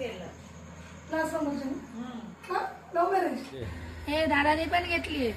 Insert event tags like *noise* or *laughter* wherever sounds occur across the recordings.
ना हा? Love marriage हे दादाने पण घेतली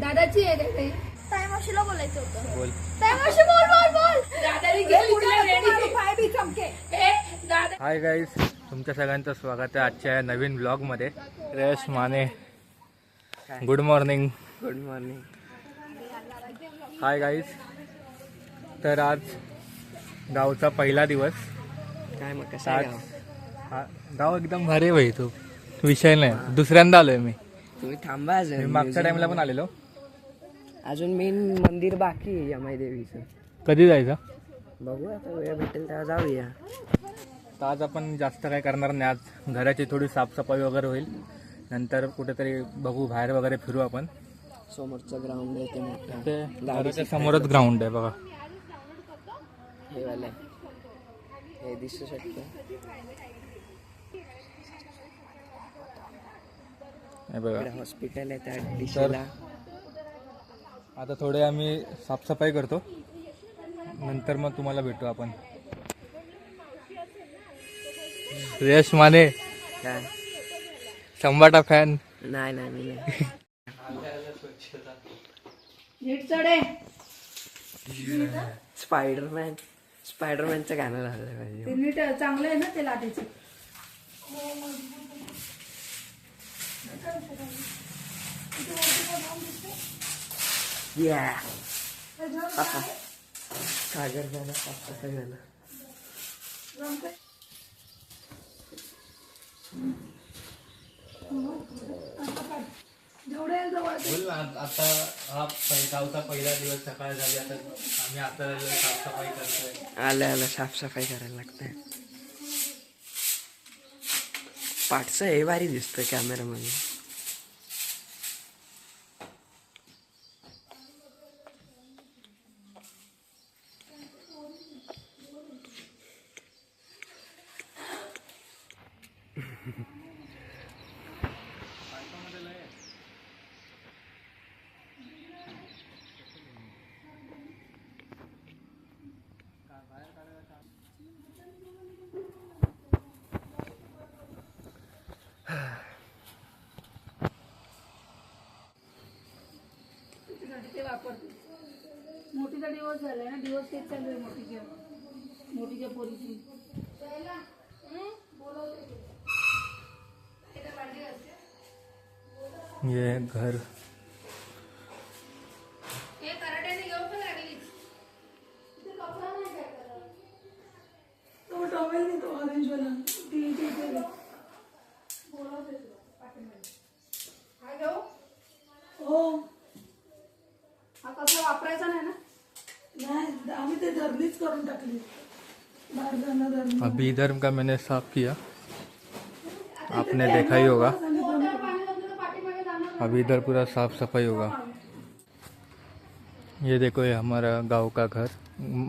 दादाची आहे रे ते ताई मावशीला बोलायचं होतं. बोल. ताई मावशी बोल बोल बोल. दादाने घेतली पाय बी चमके. हे दादा हाय गाईज तुमच्या सगळ्यांचं स्वागत आहे आजच्या या नवीन ब्लॉगमध्ये रेश Mane good morning good morning hi guys तर आज गावचा पहिला दिवस. काय मग कसं आज? हा गाव एकदम भारी भाई तो. विषय नाही. दुसऱ्यांदा आलोय मी. तुम्ही थांबा मी अजून मागच्या टाइमला पण आलेलो. अजून मेन मंदिर बाकी आहे यमाई देवीचं. कधी जायचं? बघू आता वेळ भेटेल तेव्हा जाऊया. तर आज आपण जास्त काय करणार नाही. आज घराची थोडी साफसफाई वगैरे होईल. नंतर कुठेतरी बघू बाहेर वगैरे फिरू आपण. समोरचं ग्राउंड आहे ते मोठं. ते घराच्या समोरच ग्राउंड आहे बघा. हे वालं हे दिसू शकतं. हे बघा. इकडे हॉस्पिटल आहे त्या दिशेला आता थोडे आम्ही साफसफाई करतो. नंतर मग तुम्हाला भेटू आपण. यश माने. काय? संबाटा फॅन नाही नाही मी नाही. नीट चढे. स्पायडरमॅन स्पायडरमॅनचं गाणं लावलं पाहिजे. ते नीट चांगलं आहे ना ते लाटेचं? या सागर झाला साफसफाई झाला? आता हा गावचा पहिला दिवस सकाळ झाली आता आम्ही आता साफसफाई करतोय. आलं आलं साफसफाई करायला लागतंय. पाठचं हे भारी दिसतं कॅमेरामध्ये ते वापरते मोठीचा दिवस झालाय ना दिवस तेच चालू आहे मोठीच्या. मोठीच्या पोरीची. ये घर कसला नाही ना? नाही आम्ही ते धरणीच करून टाकली. बाहेर धरणी. अभी धर्म का मैंने साफ़ किया? आपने देखा ही होगा। अभी इधर पूरा साफ़ सफ़ाई होगा। ये देखो ये हमारा गाँव का घर।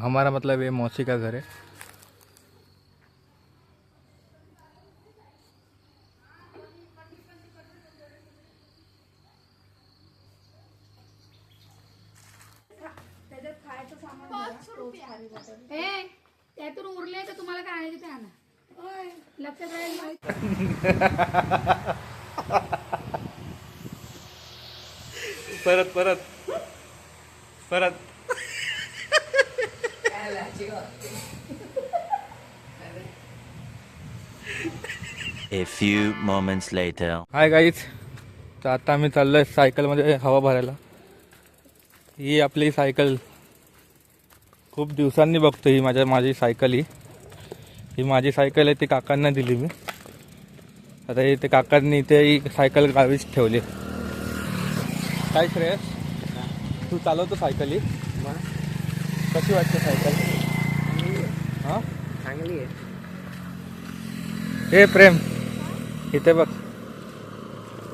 हमारा मतलब ये मौसी का घर है। ते आणा. लक्षात राहील परत परत. परत. A few moments later. Hi guys तर आता आम्ही चाललोय सायकलमध्ये हवा भरायला. ही आपली सायकल. खूप दिवसांनी बघतो ही माझ्या माझी सायकल ही. ही माझी सायकल आहे ती काकांना दिली मी. आता ते काकांनी इथे ही सायकल गावीच ठेवली. काय श्रेयस? तू चालवतो सायकल ही? कशी वाटते सायकल? हां? चांगली आहे. हे प्रेम. इथे बघ.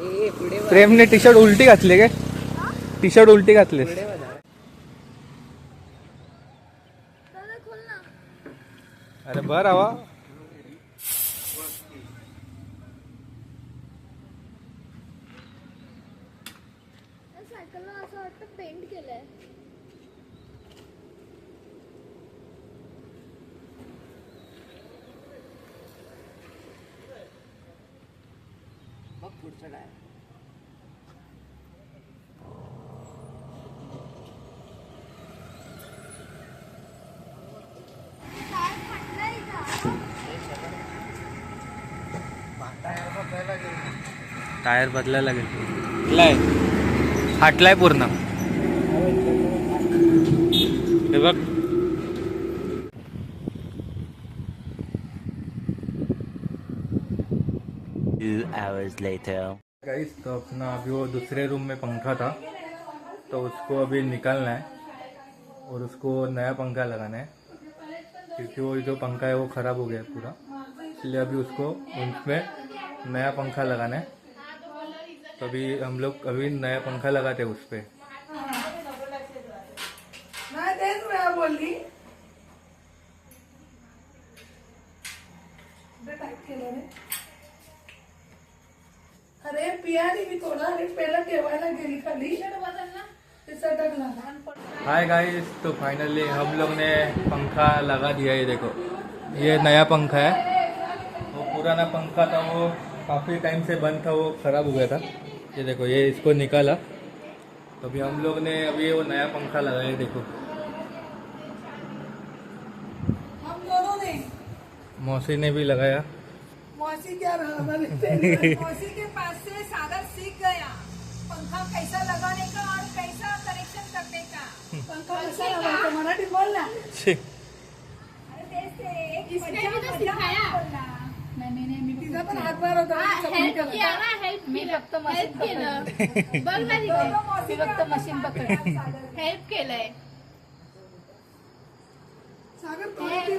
ए, ए, प्रेमने टी शर्ट उलटी घातली काय टी शर्ट उलटी घातलीस. अरे बर हवा सायकलला असं वाटतं पेंट मग पुढचं काय. टायर बदलायला लागेल. लाय फाटलाय पूर्ण. हे बघ. Two hours later. गाइस तो अपना अभी वो दूसरे रूम में पंखा था तो उसको अभी निकालना है और उसको नया पंखा लगाना है क्योंकि वो जो पंखा है वो ख़राब हो गया पूरा। इसलिए अभी उसको उसमें नया पंखा लगाना है। तो अभी हम लोग अभी नया पंखा लगाते हैं उस पर अरे पियाली मी थोडा अरे पहिला ठेवायला गेली खाली हाय गाइस तो फाइनली हम लोग ने पंखा लगा दिया ये देखो। ये नया पंखा है। वो पुराना पंखा था वो काफ़ी टाइम से बंद था वो ख़राब हो गया था। ये देखो ये इसको निकाला। तो अभी हम लोग ने अभी वो नया पंखा लगाया देखो। हम दोनों ने। मौसी ने भी लगाया। मौसी क्या रहा? मौसी के पास से सागर सीख गया। पंखा कैसा लगाने का और कैसा कनेक्शन करने का? पंखा कसा लावायचा मराठी बोल ना। *laughs* पण हातभार होता हेल्प किया ना हेल्प *laughs* मी फक्त मशीन केलं. बघ ना तिथे मी फक्त मशीन पकड हेल्प केलंय. हे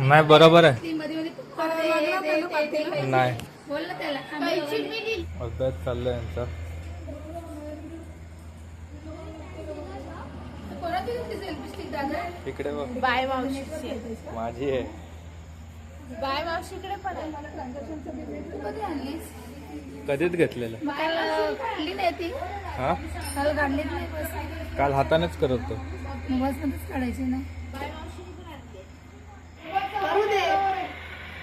नाही बरोबर आहे. नाही. बोल ना त्याला. अभ्यास चाललाय यांचा. इकडे बघ. बाय मावशी माझी आहे. बाय मावशीकडे पण आहे. तू कधी आणलीस कधीच घेतलेलं? मग काल काढली नाही ती. हा? काल काढलीच नाही बस. काल हातानेच करत होतो. काढायची ना. करू दे.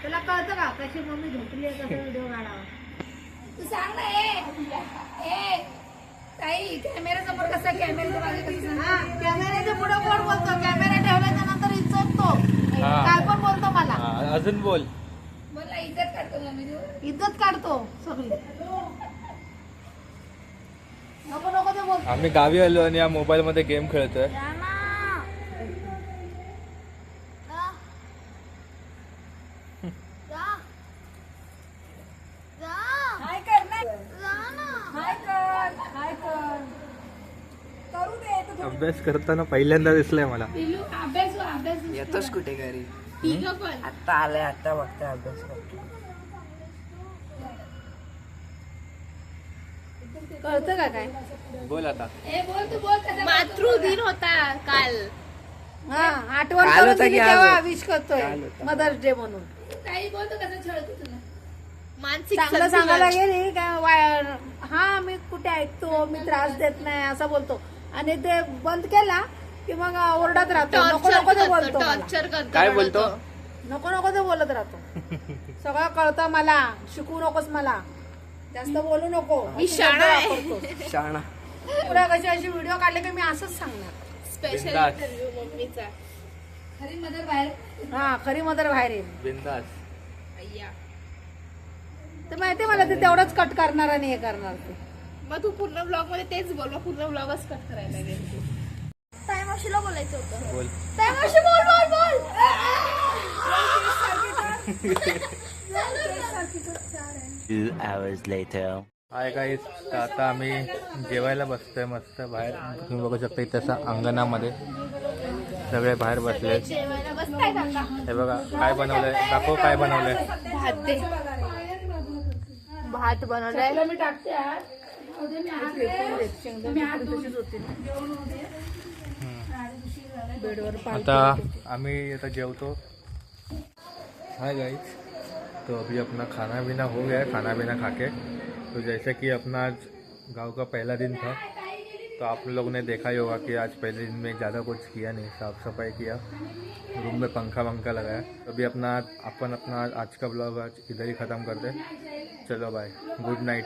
तुला कळतं का? कशी मम्मी झोपली आहे कसं व्हिडिओ काढावा? तू सांग ना ए ए ताई कॅमेरा समोर कसा कॅमेरा मागे कसं कॅमेऱ्याच्या पुढे कोण बोलतो? कॅमेरा ठेवल्याच्या नंतर इज्जत तो. हा. काय पण बोलतो मला? अजून बोल. मला इज्जत काढतो मम्मी तू इज्जत काढतो सगळी. नको नको ते बोल. आम्ही गावी आलो आणि या मोबाईल मध्ये गेम खेळतोय. हाय कर ना. हाय कर हाय कर. करू दे तू थोडी- अभ्यास करताना पहिल्यांदा दिसलाय मला. पिलू अभ्यास अभ्यास येतोच कुठे घरी? पण. आता आलाय आता बघता अभ्यास करतो. कळतं का काय? बोल आता. ए बोल तू बोल कसा मातृदिन होता काल. हा आठवण काल करून होता दिली की आज तेव्हा होता? विश करतोय काल होता. मदर्स डे म्हणून. काही बोल तू कसं छळतो तुला. मानसिक चांगलं संतुलन. सांगायला गेली काय वाय- हा मी कुठे ऐकतो मी त्रास देत नाही असं बोलतो. आणि ते बंद केला की मग ओरडत राहतो. नको नको ते बोलतो मला. टॉर्चर करतो काय. बोलतो? नको नको ते बोलत राहतो. सगळं कळतं मला. शिकू नकोस मला. जास्त बोलू नको. मी अशी शाणा आहे. शब्द वापरतो. शाणा. पुढे कशी अशी व्हिडिओ काढले की मी असंच सांगणार. स्पेशल बिनधास्त. इंटरव्ह्यू मम्मीचा. खरी मदर बाहेर. हा खरी मदर बाहेर येईल. बिंदास. अय्या. तर माहिती मला ते तेवढंच कट करणार आणि हे करणार ते. मग तू पूर्ण ब्लॉगमध्ये तेच बोल मग पूर्ण ब्लॉगच कट करायला गेली ताई मावशीला बोलायचं होतं. बोल. मावशी बोल बोल बोल. Two hours later. Hi guys तर आता आम्ही जेवायला बसतोय मस्त बाहेर. तुम्ही बघू शकता इथे असं अंगणामध्ये सगळे बाहेर बसले. जेवायला बसताय काका हे बघा काय बनवलंय? दाखव काय बनवलंय. भात. दे भात बनवलाय. मी टाकते आज. आता आम्ही आता जेवतो. हाय गाइस तो अभी अपना खाना पीना हो गया है, खाना पीना खा के तो जैसे कि अपना आज गाँव का पहला दिन था तो आप लोग ने देखा ही होगा कि आज पहले दिन में ज़्यादा कुछ किया नहीं, साफ़ सफ़ाई किया। रूम में पंखा वंखा लगाया तो अभी अपना, अपन अपना आज का ब्लॉग आज इधर ही ख़त्म करते चलो बाय गुड नाईट